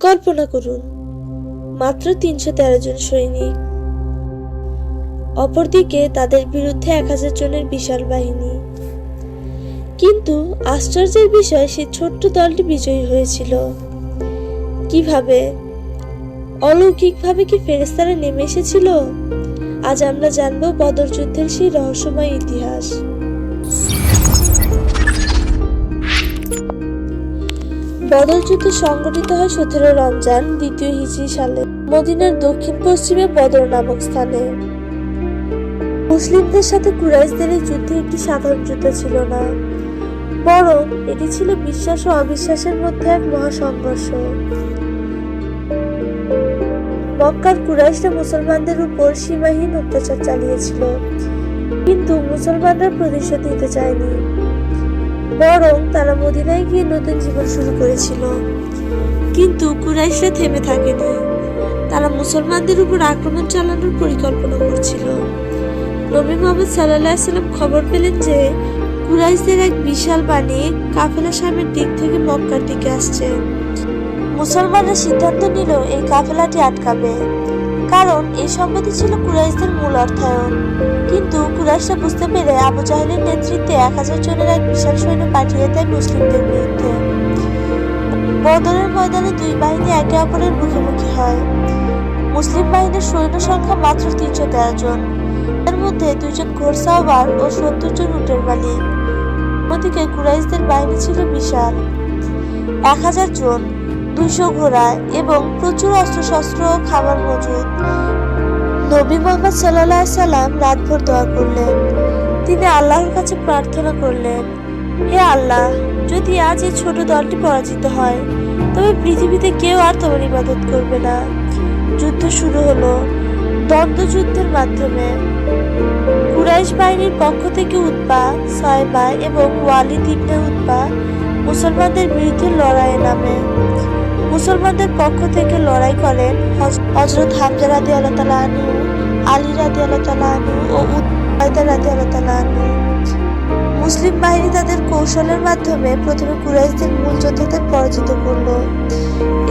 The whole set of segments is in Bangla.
কল্পনা করুন, মাত্র তিনশো তেরো জন সৈনিক, অপরদিকে তাদের বিরুদ্ধে এক হাজার জনের বিশাল বাহিনী। কিন্তু আশ্চর্যের বিষয় সেই ছোট্ট দলটি বিজয়ী হয়েছিল। কীভাবে? অলৌকিকভাবে কি ফেরেস্তারা নেমে এসেছিল? আজ আমরা জানব বদর যুদ্ধের সেই রহস্যময় ইতিহাস। বদর যুদ্ধ সংগঠিত হয় সতেরো রমজান, দ্বিতীয় হিজরি সালে, মদিনার দক্ষিণ পশ্চিমে বদর নামক স্থানে। মুসলিমদের সাথে কুরাইশদের এই যুদ্ধে একটি সাধারণ যুদ্ধ ছিল না, বরং এটি ছিল বিশ্বাস ও অবিশ্বাসের মধ্যে এক মহাসংঘর্ষ। মক্কার কুরাইশরা মুসলমানদের উপর সীমাহীন অত্যাচার চালিয়েছিল, কিন্তু মুসলমানরা প্রতিশোধ নিতে চায়নি। বরং তারা মদিনায় গিয়ে নতুন জীবন শুরু করেছিল। কিন্তু কুরাইশরা থেমে থাকেনি। তারা মুসলমানদের উপর আক্রমণ চালানোর পরিকল্পনা করছিল। নবী মোহাম্মদ সাল্লাহ সাল্লাম খবর পেলেন যে, কুরাইশদের এক বিশাল বাণী কাফেলা সামের দিক থেকে মক্কার দিকে আসছে। মুসলমানরা সিদ্ধান্ত নিল, এই কাফেলাটি আটকাবে। কারণ এই সম্পত্তি ছিল কুরাইশদের মূল অর্থায়ন। কিন্তু কুরাইশরা বুঝতে পেরে আবু জাহেলের নেতৃত্বে এক হাজার জনের এক বিশাল সৈন্য পাঠিয়ে দেয় মুসলিমদের বিরুদ্ধে। বদরের ময়দানে দুই বাহিনী একে অপরের মুখোমুখি হয়। মুসলিম বাহিনীর সৈন্য সংখ্যা মাত্র তিনশো তেরো জন এর মধ্যে দুইজন ঘোড়সাওয়ার ও সত্তর জন উটের মালিক। অন্যদিকে কুরাইশদের বাহিনী ছিল বিশাল। এক হাজার জন, দুইশো ঘোড়া এবং প্রচুর অস্ত্রশস্ত্র ও খাবার মজুদ। নবী মোহাম্মদ সাল্লাহ সাল্লাম রাতভর দোয়া করলেন। তিনি আল্লাহর কাছে প্রার্থনা করলেন, হে আল্লাহ, যদি আজ এই ছোট দলটি পরাজিত হয়, তবে পৃথিবীতে কেউ আর তোমার ইবাদত করবে না। যুদ্ধ শুরু হলো দ্বন্দ্বযুদ্ধের মাধ্যমে। কুরাইশ বাহিনীর পক্ষ থেকে উৎপা সাইবা এবং ওয়ালিদ ইবনে উৎপা মুসলমানদের বিরুদ্ধে লড়াইয়ে নামে মুসলমানদের পক্ষ থেকে লড়াই করেন হজরত হামজা রাদি আল্লাহ আনু আলী রাদি আল্লাহ আনু ও উদ্দায়দা রাদি আল্লাহ আনু মুসলিম বাহিনী তাদের কৌশলের মাধ্যমে প্রথমে কুরাইশদের মূল যোদ্ধাদের পরাজিত করল।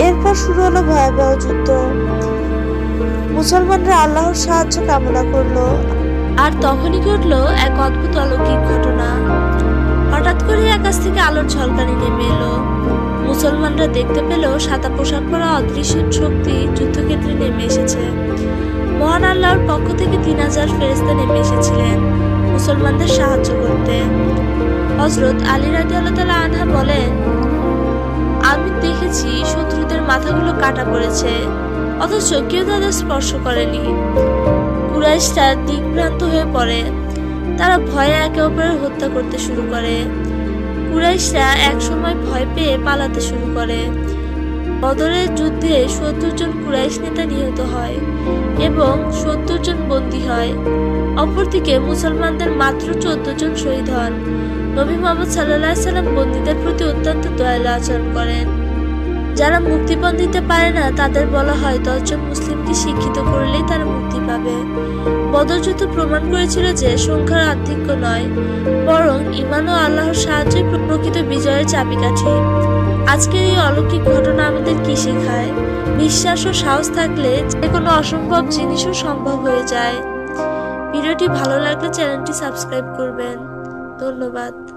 এরপর শুরু হলো ভয়াবহ যুদ্ধ। মুসলমানরা আল্লাহর সাহায্য কামনা করল। আর তখনই ঘটলো এক অদ্ভুত অলৌকিক ঘটনা। হঠাৎ করে আকাশ থেকে আলোর ঝলকানি নেমে এলো। দেখতে পেল সাদা পোশাক পরা অদৃশ্য শক্তি যুদ্ধক্ষেত্রে নেমে এসেছে। মহান আল্লাহর পক্ষ থেকে তিন হাজার ফেরেস্তা নেমে এসেছিলেন মুসলমানদের সাহায্য করতে। হজরত আলী রাজি আল্লাহ আনহা বলেন, আমি দেখেছি শত্রুদের মাথাগুলো কাটা পড়েছে, অথচ কেউ তাদের স্পর্শ করেনি। কুরাইশরা দিকভ্রান্ত হয়ে পড়ে। তারা ভয়ে একে অপরের হত্যা করতে শুরু করে। কুরাইশরা একসময় ভয় পেয়ে পালাতে শুরু করে। বদরের যুদ্ধে সত্তর জন কুরাইশ নেতা নিহত হয় এবং সত্তর জন বন্দী হয়। অপরদিকে মুসলমানদের মাত্র চোদ্দ জন শহীদ হন। নবী মোহাম্মদ সাল্লাহ সাল্লাম বন্দীদের প্রতি অত্যন্ত দয়ালু আচরণ করেন। যারা মুক্তিপণ দিতে পারে না, তাদের বলা হয় দশজন মুসলিমকে শিক্ষিত করলেই তারা মুক্তি পাবে। বদর যুদ্ধ প্রমাণ করেছিল যে সংখ্যার আধিক্য নয়, বরং ইমান ও আল্লাহর সাহায্যে প্রকৃত বিজয়ের চাবিকাঠি। আজকের এই অলৌকিক ঘটনা আমাদের কি শেখায়? বিশ্বাস ও সাহস থাকলে যে কোনো অসম্ভব জিনিসও সম্ভব হয়ে যায়। ভিডিওটি ভালো লাগলে চ্যানেলটি সাবস্ক্রাইব করবেন। ধন্যবাদ।